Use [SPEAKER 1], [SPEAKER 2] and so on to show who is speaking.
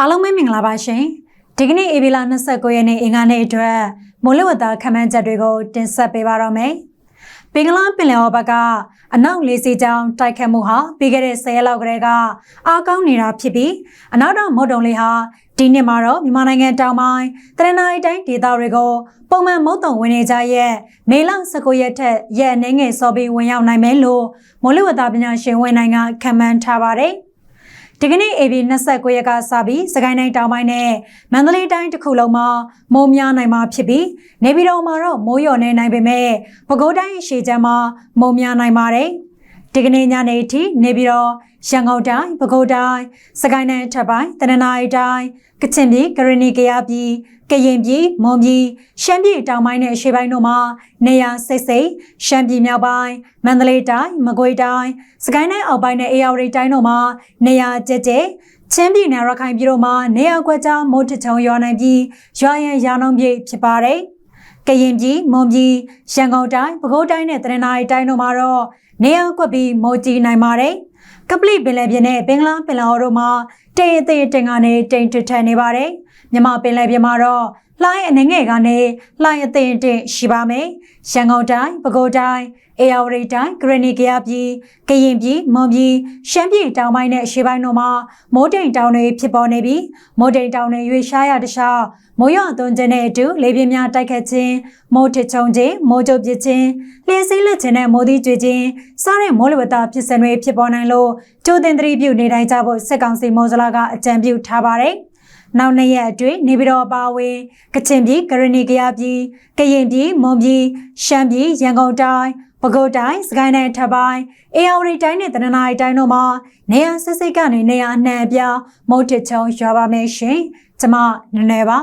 [SPEAKER 1] အားလုံးပဲမင်္ဂလာပါရှင်ဒီကနေ့ဧပြီလ29ရက်နေ့အင်္ဂါနေ့အတွက်မိုးလေဝသခန့်မှန်းချက်တွေကိုတင်ဆက်ပေးပါတော့မယ်ပင်္ဂလာပင်လယ်အော်ဘက်ကအနောက်လေးစီကြောင်းတိုက်ခတ်မှုဟာပြီးခဲ့တဲ့10ရက်လောက်ကတည်းကအားကောင်းနေတာဖြစ်ပြီးအနောက်တောင်မုတ်တုံလေးဟာဒီနှစ်မှာတော့မြန်မာနိုင်ငံတောင်ပိုင်းတရနာရီတိုင်းဒေသတွေကိုပုံမှန်မုတ်တုံဝင်နေကြရဲ့မေလ19ရက်ထက်ရက်အနည်းငယ်စောပြီးဝင်ရောက်နိုင်မယ်လို့မိုးလေဝသပညာရှင်ဝန်နိုင်ကခန့်မှန်းထားပါတယ် ဒီကနေ့ AB 29ရက်ကစပြီးစကိုင်းတိုင်းတောင်ပိုင်းနဲ့မန္တလေးတိုင်းတစ်ခုလုံးမှာမိုးများနိုင်မှာဖြစ်ပြီးနေပြည်တော်မှာတော့မိုးလျော်နေနိုင်ပေမဲ့ပဲခူးတိုင်းရှေ့ချမ်းမှာမိုးများနိုင်ပါတယ် ဒီကနေ့ညနေအထိနေပြည်တော်ရန်ကုန်တိုင်းပဲခူးတိုင်းစကိုင်းတိုင်းထပ်ပိုင်းတနင်္သာရီတိုင်းကချင်ပြည်ကရင်နီကယားပြည်ကရင်ပြည်မွန်ပြည်ရှမ်းပြည်တောင်ပိုင်းနဲ့အရှေ့ပိုင်းတို့မှာနေရာစိတ်စိတ်ရှမ်းပြည်မြောက်ပိုင်းမန္တလေးတိုင်းမကွေးတိုင်းစကိုင်းတိုင်းအောက်ပိုင်းနဲ့အေရဝတီတိုင်းတို့မှာနေရာကျကျချင်းပြည်နယ်ရခိုင်ပြည်တို့မှာနေရာကွက်ကြားမိုးထချုံရွာနိုင်ပြီးရွာရန်ရာနှုန်းပြည့်ဖြစ်ပါတယ် ကရင်ပြည်မွန်ပြည်ရန်ကုန်တိုင်းပဲခူးတိုင်းနဲ့တနင်္သာရီတိုင်းတို့မှာတော့နေရာကွက်ပြီးမိုးကြီးနိုင်ပါတယ်ကပလီပင်လယ်ပြင်နဲ့ဘင်္ဂလားပင်လယ်အော်တို့မှာတိမ်အသေးတင်ကနေတိမ်ထထန်နေပါတယ်မြမပင်လယ်ပြင်မှာတော့ လှိုင်းအနေငယ်ကနေလှိုင်းအသေးအတင်ရှိပါမယ်ရန်ကုန်တိုင်းပဲခူးတိုင်းအေရဝတီတိုင်းဂရနီကရပြည်ကရင်ပြည်မွန်ပြည်ရှမ်းပြည်တောင်ပိုင်းနဲ့အရှေ့ပိုင်းတို့မှာမိုးတိမ်တောင်တွေဖြစ်ပေါ်နေပြီးမိုးတိမ်တောင်တွေရွေရှားရတခြားမိုးရွာသွန်းခြင်းနဲ့အတူလေပြင်းများတိုက်ခတ်ခြင်းမိုးထချုံခြင်းမိုးကြုပ်ပစ်ခြင်းလျှက်စီးလက်ခြင်းနဲ့မိုးသီးကြွေခြင်းစားတဲ့မိုးလေဝသဖြစ်စဉ်တွေဖြစ်ပေါ်နိုင်လို့ကြိုတင်သတိပြုနေတိုင်းကြဖို့စစ်ကောင်စီမော်စလာကအကြံပြုထားပါတယ် နောက်နှစ်ရက်အတွင်းနေပြည်တော်အပါအဝင်ကချင်ပြည်ကရဏီကရပြည်ကရင်ပြည်မွန်ပြည်ရှမ်းပြည်ရန်ကုန်တိုင်းပဲခူးတိုင်းစကိုင်းတိုင်းထပ်ပိုင်းအေရဝတီတိုင်းနဲ့တနင်္သာရီတိုင်းတို့မှာနေရာစစ်စစ်ကနေနေရာအနှံ့အပြားမုတ်တချုံရွာပါမယ်ရှင်ကျမနည်းနည်းပါ